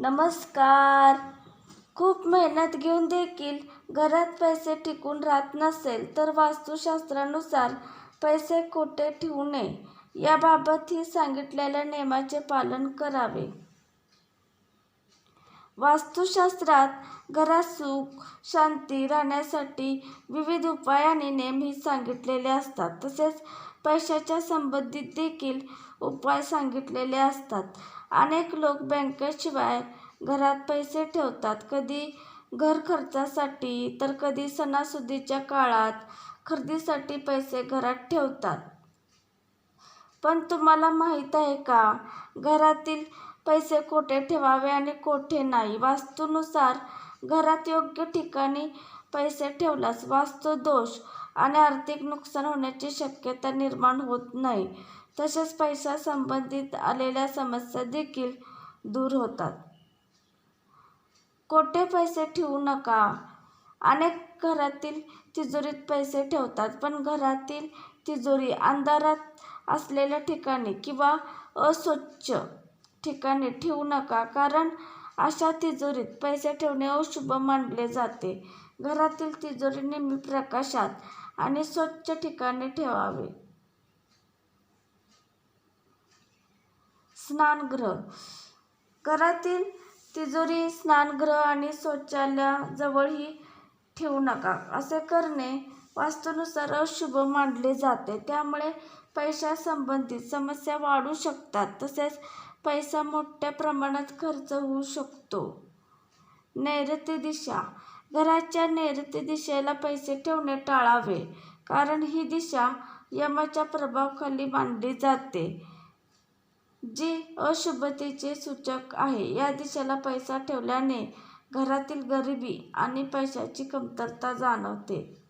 नमस्कार. खूप मेहनत घेऊन देखील घरात पैसे टिकून राहत नसेल तर वास्तुशास्त्रानुसार पैसे कोठे ठेवू नये. याबाबतही सांगितलेल्या नियमाचे पालन करावे. वास्तुशास्त्रात घरात सुख शांती राहण्यासाठी विविध उपाय आणि नेमही सांगितलेले असतात. तसेच पैशाच्या संबंधित देखील उपाय सांगितलेले असतात. अनेक लोक बँकेशिवाय घरात पैसे ठेवतात. कधी घर खर्चासाठी तर कधी सणासुदीच्या काळात खरेदीसाठी पैसे घरात ठेवतात. पण तुम्हाला माहीत आहे का? घरातील पैसे कोठे ठेवावे आणि कोठे नाही. वास्तूनुसार घरात योग्य ठिकाणी पैसे ठेवल्यास वास्तुदोष आणि आर्थिक नुकसान होण्याची शक्यता निर्माण होत नाही. तसेच पैसा संबंधित आलेल्या समस्या देखील दूर होतात. कोठे पैसे ठेवू नका? अनेक घरातील तिजोरीत पैसे ठेवतात पण घरातील तिजोरी अंधारात असलेल्या ठिकाणी किंवा अस्वच्छ ठिकाणी ठेवू नका. कारण अशा तिजोरीत पैसे ठेवणे अशुभ मानले जाते. घरातील तिजोरी नेहमी प्रकाशात आणि स्वच्छ ठिकाणी ठेवावे. स्नानगृह. घरातील तिजोरी स्नानगृह आणि शौचालयाजवळही ठेवू नका. असे करणे वास्तूनुसार अशुभ मानले जाते. त्यामुळे पैशासंबंधित समस्या वाढू शकतात तसेच पैसा मोठ्या प्रमाणात खर्च होऊ शकतो. नैऋत्य दिशा. घराच्या नैऋत्य दिशेला पैसे ठेवणे टाळावे कारण ही दिशा यमाच्या प्रभावाखाली मानली जाते जी अशुभतेचे सूचक आहे. या दिशेला पैसा ठेवल्याने घरातील गरिबी आणि पैशाची कमतरता जाणवते.